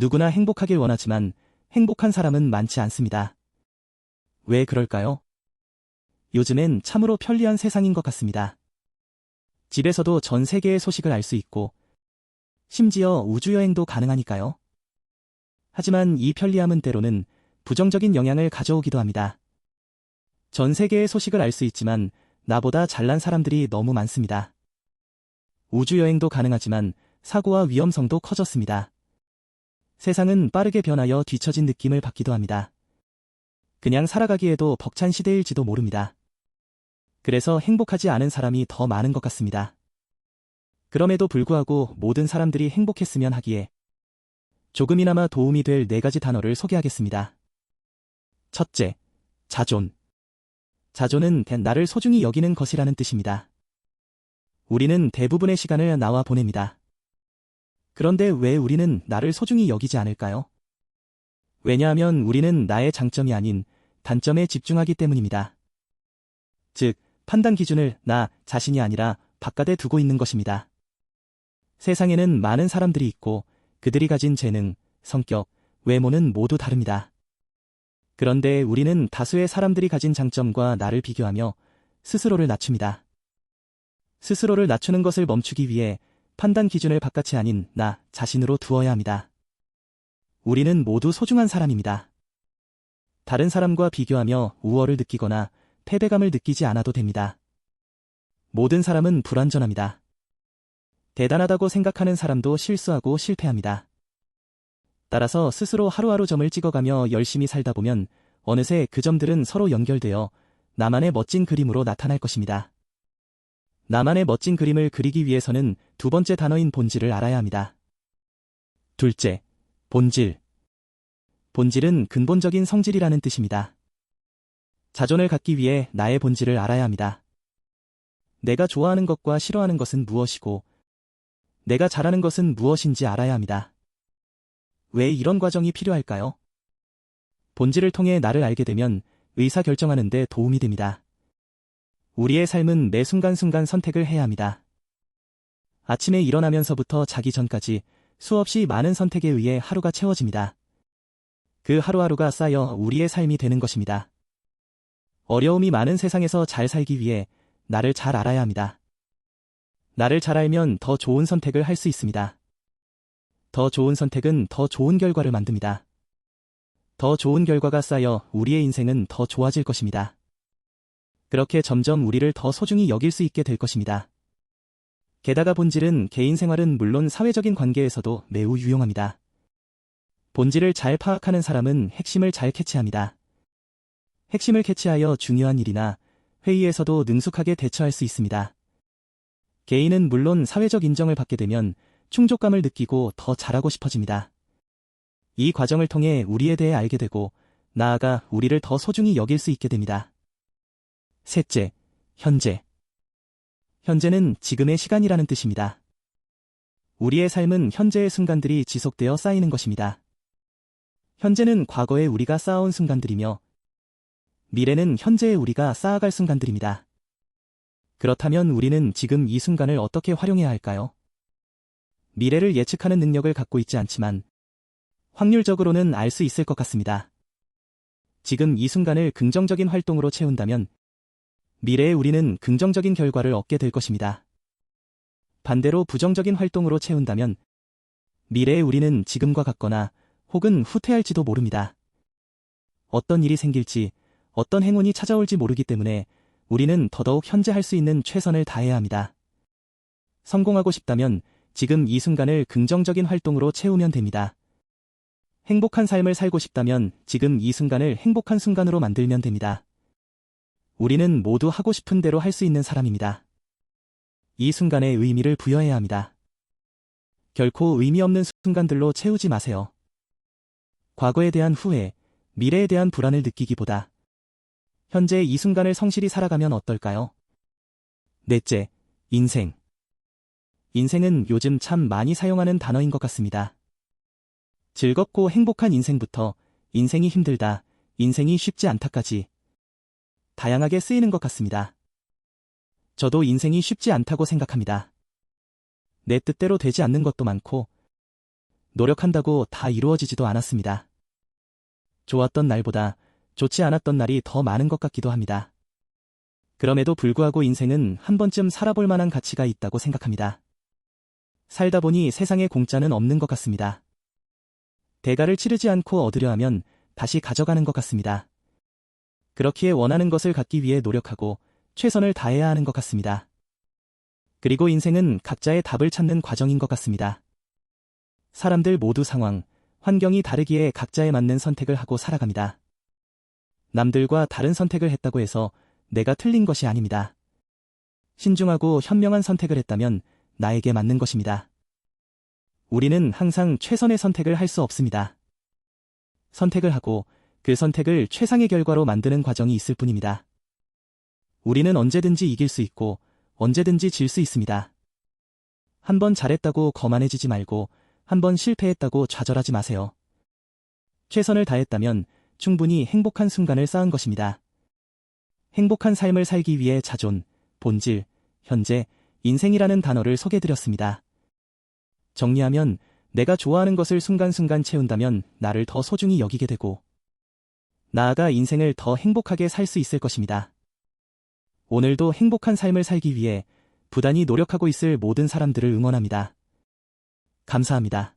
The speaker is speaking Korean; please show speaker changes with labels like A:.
A: 누구나 행복하길 원하지만 행복한 사람은 많지 않습니다. 왜 그럴까요? 요즘엔 참으로 편리한 세상인 것 같습니다. 집에서도 전 세계의 소식을 알 수 있고, 심지어 우주여행도 가능하니까요. 하지만 이 편리함은 때로는 부정적인 영향을 가져오기도 합니다. 전 세계의 소식을 알 수 있지만 나보다 잘난 사람들이 너무 많습니다. 우주여행도 가능하지만 사고와 위험성도 커졌습니다. 세상은 빠르게 변하여 뒤처진 느낌을 받기도 합니다. 그냥 살아가기에도 벅찬 시대일지도 모릅니다. 그래서 행복하지 않은 사람이 더 많은 것 같습니다. 그럼에도 불구하고 모든 사람들이 행복했으면 하기에 조금이나마 도움이 될 네 가지 단어를 소개하겠습니다. 첫째, 자존. 자존은 나를 소중히 여기는 것이라는 뜻입니다. 우리는 대부분의 시간을 나와 보냅니다. 그런데 왜 우리는 나를 소중히 여기지 않을까요? 왜냐하면 우리는 나의 장점이 아닌 단점에 집중하기 때문입니다. 즉, 판단 기준을 나 자신이 아니라 바깥에 두고 있는 것입니다. 세상에는 많은 사람들이 있고 그들이 가진 재능, 성격, 외모는 모두 다릅니다. 그런데 우리는 다수의 사람들이 가진 장점과 나를 비교하며 스스로를 낮춥니다. 스스로를 낮추는 것을 멈추기 위해 판단 기준을 바깥이 아닌 나 자신으로 두어야 합니다. 우리는 모두 소중한 사람입니다. 다른 사람과 비교하며 우월을 느끼거나 패배감을 느끼지 않아도 됩니다. 모든 사람은 불완전합니다. 대단하다고 생각하는 사람도 실수하고 실패합니다. 따라서 스스로 하루하루 점을 찍어가며 열심히 살다 보면 어느새 그 점들은 서로 연결되어 나만의 멋진 그림으로 나타날 것입니다. 나만의 멋진 그림을 그리기 위해서는 두 번째 단어인 본질을 알아야 합니다. 둘째, 본질. 본질은 근본적인 성질이라는 뜻입니다. 자존을 갖기 위해 나의 본질을 알아야 합니다. 내가 좋아하는 것과 싫어하는 것은 무엇이고, 내가 잘하는 것은 무엇인지 알아야 합니다. 왜 이런 과정이 필요할까요? 본질을 통해 나를 알게 되면 의사 결정하는 데 도움이 됩니다. 우리의 삶은 매 순간순간 선택을 해야 합니다. 아침에 일어나면서부터 자기 전까지 수없이 많은 선택에 의해 하루가 채워집니다. 그 하루하루가 쌓여 우리의 삶이 되는 것입니다. 어려움이 많은 세상에서 잘 살기 위해 나를 잘 알아야 합니다. 나를 잘 알면 더 좋은 선택을 할 수 있습니다. 더 좋은 선택은 더 좋은 결과를 만듭니다. 더 좋은 결과가 쌓여 우리의 인생은 더 좋아질 것입니다. 그렇게 점점 우리를 더 소중히 여길 수 있게 될 것입니다. 게다가 본질은 개인 생활은 물론 사회적인 관계에서도 매우 유용합니다. 본질을 잘 파악하는 사람은 핵심을 잘 캐치합니다. 핵심을 캐치하여 중요한 일이나 회의에서도 능숙하게 대처할 수 있습니다. 개인은 물론 사회적 인정을 받게 되면 충족감을 느끼고 더 잘하고 싶어집니다. 이 과정을 통해 우리에 대해 알게 되고 나아가 우리를 더 소중히 여길 수 있게 됩니다. 셋째, 현재. 현재는 지금의 시간이라는 뜻입니다. 우리의 삶은 현재의 순간들이 지속되어 쌓이는 것입니다. 현재는 과거에 우리가 쌓아온 순간들이며 미래는 현재의 우리가 쌓아갈 순간들입니다. 그렇다면 우리는 지금 이 순간을 어떻게 활용해야 할까요? 미래를 예측하는 능력을 갖고 있지 않지만 확률적으로는 알 수 있을 것 같습니다. 지금 이 순간을 긍정적인 활동으로 채운다면 미래에 우리는 긍정적인 결과를 얻게 될 것입니다. 반대로 부정적인 활동으로 채운다면 미래에 우리는 지금과 같거나 혹은 후퇴할지도 모릅니다. 어떤 일이 생길지, 어떤 행운이 찾아올지 모르기 때문에 우리는 더더욱 현재 할 수 있는 최선을 다해야 합니다. 성공하고 싶다면 지금 이 순간을 긍정적인 활동으로 채우면 됩니다. 행복한 삶을 살고 싶다면 지금 이 순간을 행복한 순간으로 만들면 됩니다. 우리는 모두 하고 싶은 대로 할 수 있는 사람입니다. 이 순간에 의미를 부여해야 합니다. 결코 의미 없는 순간들로 채우지 마세요. 과거에 대한 후회, 미래에 대한 불안을 느끼기보다 현재 이 순간을 성실히 살아가면 어떨까요? 넷째, 인생. 인생은 요즘 참 많이 사용하는 단어인 것 같습니다. 즐겁고 행복한 인생부터 인생이 힘들다, 인생이 쉽지 않다까지 다양하게 쓰이는 것 같습니다. 저도 인생이 쉽지 않다고 생각합니다. 내 뜻대로 되지 않는 것도 많고, 노력한다고 다 이루어지지도 않았습니다. 좋았던 날보다 좋지 않았던 날이 더 많은 것 같기도 합니다. 그럼에도 불구하고 인생은 한 번쯤 살아볼 만한 가치가 있다고 생각합니다. 살다 보니 세상에 공짜는 없는 것 같습니다. 대가를 치르지 않고 얻으려 하면 다시 가져가는 것 같습니다. 그렇기에 원하는 것을 갖기 위해 노력하고 최선을 다해야 하는 것 같습니다. 그리고 인생은 각자의 답을 찾는 과정인 것 같습니다. 사람들 모두 상황, 환경이 다르기에 각자에 맞는 선택을 하고 살아갑니다. 남들과 다른 선택을 했다고 해서 내가 틀린 것이 아닙니다. 신중하고 현명한 선택을 했다면 나에게 맞는 것입니다. 우리는 항상 최선의 선택을 할 수 없습니다. 선택을 하고 그 선택을 최상의 결과로 만드는 과정이 있을 뿐입니다. 우리는 언제든지 이길 수 있고 언제든지 질 수 있습니다. 한번 잘했다고 거만해지지 말고 한번 실패했다고 좌절하지 마세요. 최선을 다했다면 충분히 행복한 순간을 쌓은 것입니다. 행복한 삶을 살기 위해 자존, 본질, 현재, 인생이라는 단어를 소개드렸습니다. 정리하면 내가 좋아하는 것을 순간순간 채운다면 나를 더 소중히 여기게 되고 나아가 인생을 더 행복하게 살 수 있을 것입니다. 오늘도 행복한 삶을 살기 위해 부단히 노력하고 있을 모든 사람들을 응원합니다. 감사합니다.